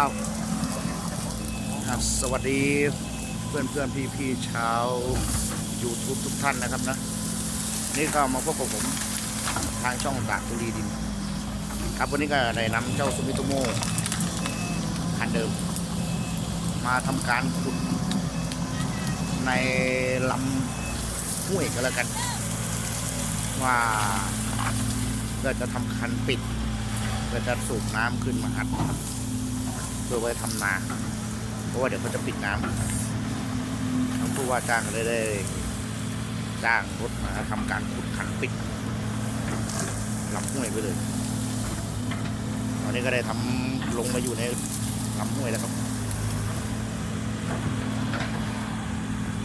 ครับครับสวัสดีเพื่อนเพื่อนพี่พี่ๆชาว YouTube ทุกท่านนะครับนะ นี่ก็มาพบกับผมทางช่องตากตุรีดิน ครับวันนี้ก็ได้นำเจ้าซูมิโตโมคันเดิม มาทำการขุดในลำห้วยก็แล้วกัน ว่าเพื่อจะทำคันปิดเพื่อจะสูบน้ำขึ้นมาอัดนะครับ พื่อไว้ทำนา เพราะว่าเดี๋ยวเขาจะปิดน้ำทางผู้ว่าจ้างเลยได้จ้างรถมาทำการขุดคันปิดลำห้วยไปเลย ตอนนี้ก็ได้ทำลงมาอยู่ในลำห้วยแล้วครับ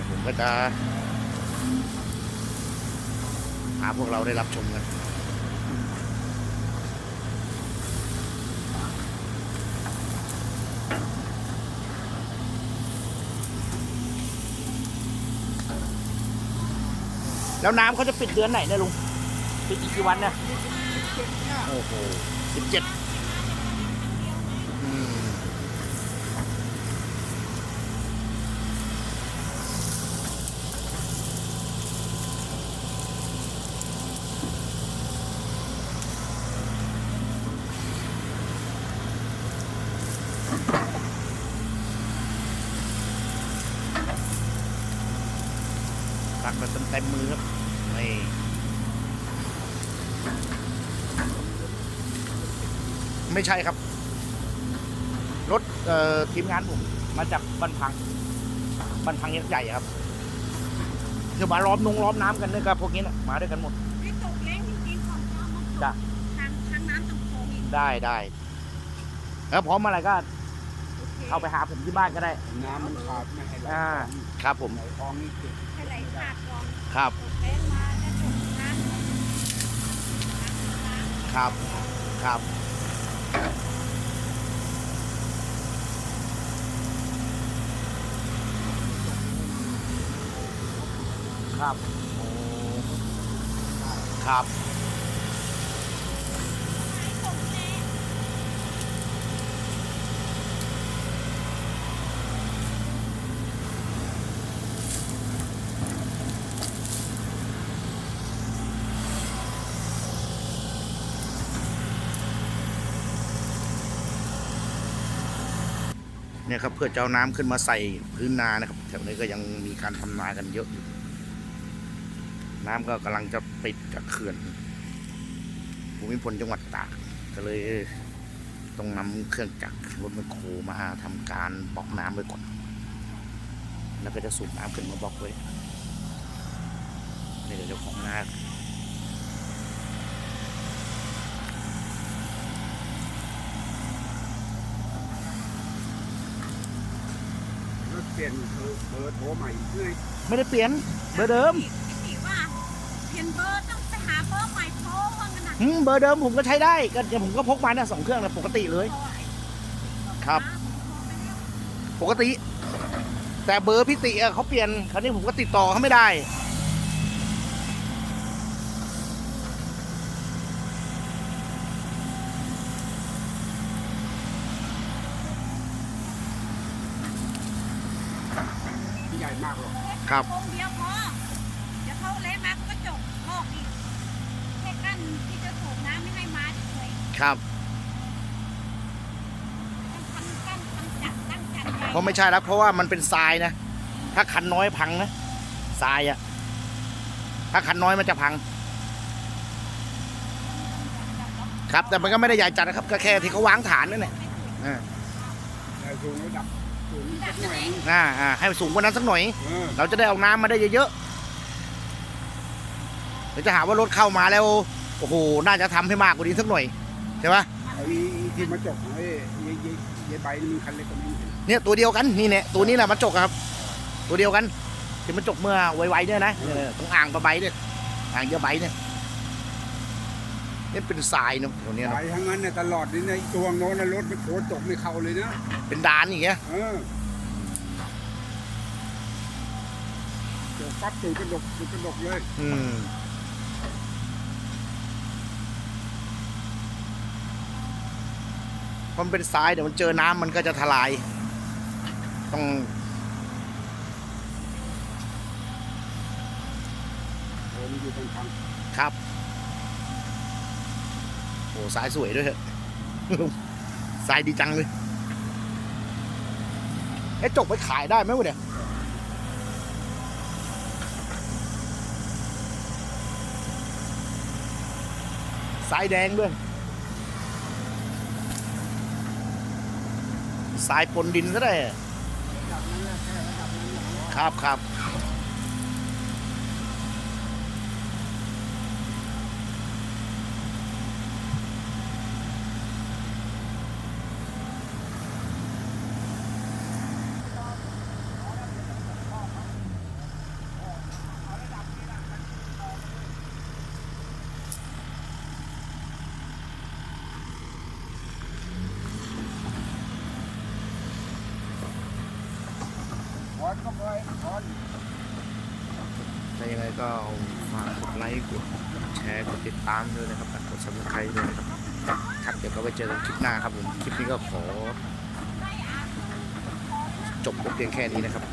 ผมก็จะหาพวกเราได้รับชมกัน แล้วน้ำเขาจะปิดเดือนไหนเนี่ยลุง ปิดอีกกี่วันเนี่ยโอ้โหสิบเจ็ดตักแบบเต็มมือครับ นี่ไม่ใช่ครับ รถเอ่อทีมงานผม มาจากบ้านพังบ้านพังยักษ์ใหญ่ครับคือมาล้อมนงล้อมน้ำกันด้วยกับพวกนี้นะมาด้วยกันหมดไม่ตกแรงจริงๆของเรามันตกจ้ะทางทางน้ำตกโขงอีกได้ได้แล้วพร้อมอะไรก็โอเคเข้าไปหาผมที่บ้านก็ได้ น้ำมันขาดไม่ให้ไหลอ่าครับผมไหลคลองนี่เก็บให้ไหลขาดก่อนครับตกแรงมาแล้วตกน้ำน้ำ ครับ ครับ ครับ ครับ เนี่ยครับเพื่อจะเอาน้ำขึ้นมาใส่พื้นนานะครับแถวนี้ก็ยังมีการทำนากันเยอะอยู่น้ำก็กำลังจะปิดจากเขื่อนภูมิพลจังหวัดตากก็เลยต้องนำเครื่องจักรรถแมคโครมาทำการบล็อกน้ำไว้ก่อน แล้วก็จะสูบน้ำขึ้นมาบล็อกไว้นี่เดี๋ยวเจ้าของนา เปลี่ยนเบอร์เบอร์โทรใหม่เรื่อยไม่ได้เปลี่ยนเบอร์เดิมพี่ว่าเปลี่ยนเบอร์ต้องไปหาเบอร์ใหม่โทรว่างั้นนะอืมเบอร์เดิมผมก็ใช้ได้ก็เดี๋ยวผมก็พกมาเนี่ยสองเครื่องเลยปกติเลยครับ ปกติ แต่เบอร์พิติอะเขาเปลี่ยนคราวนี้ผมก็ติดต่อเขาไม่ได้ ที่ใหญ่ มากหรอกครับวงเดียวพอเดี๋ยวเขาเละมาเขาก็จบโลกอีกแค่กั้นที่จะสูบน้ำไม่ให้มาเฉยครับ ๆต้องทำกั้นทำจัดตั้งจัดใหญ่เพราะไม่ใช่แล้วเพราะว่ามันเป็นทรายนะ ถ้าคันน้อยพังนะทรายอะถ้าคันน้อยมันจะพัง ครับ แต่มันก็ไม่ได้ใหญ่จัดนะครับ ก็แค่ที่เขาวางฐานนั่นแหละอ่าแต่สูงระดับ สูงสักหน่อยอ่าอ่าให้มันสูงกว่านั้นสักหน่อย เออเราจะได้เอาน้ำมาได้เยอะๆเดี๋ยวจะหาว่ารถเข้ามาแล้ว โอ้โห น่าจะทำให้มากกว่านี้สักหน่อยใช่ปะไอ้ที่มาจกไอ้ยายยายยายใบนี่มันคันเล็กกว่านี้เห็นเนี่ยตัวเดียวกันนี่เนี่ยตัวนี้แหละมันจกอะครับ ตัวเดียวกันที่มันจกเมื่อไวๆเนี่ยนะเออตรงอ่างปลาใบเนี่ยอ่างเยอะใบเนี่ย นี่เป็นทรายเนาะตัวเนี้ยไปเนาะทั้งนั้นเนี่ยตลอดนี่ในตัวโน้นนะรถไม่โคตรจกไม่เข้าเลยนะเป็นดานอย่างเงี้ย เออจกปั๊บตูดกระดกตูดกระดกเลยอืมเพราะมันเป็นทรายเดี๋ยวมันเจอน้ำมันก็จะทลาย ต้อง โอ้มันอยู่ตรงทางครับ โอ้สายสวยด้วยเถอสายดีจังเลยเอ๊ะจกไปขายได้ไหมวะเนี่ยสายแดงด้วยสายปนดินก็ได้ครับครับ ถอนก็ไปถอนถ้ายังไงก็ฝากกดไลค์ กดแชร์ กดติดตามด้วยนะครับ กดซับสไครต์ด้วยนะครับ ครับเดี๋ยวก็ไปเจอกันคลิปหน้าครับผม คลิปนี้ก็ขอ จบเพียงแค่นี้นะครับ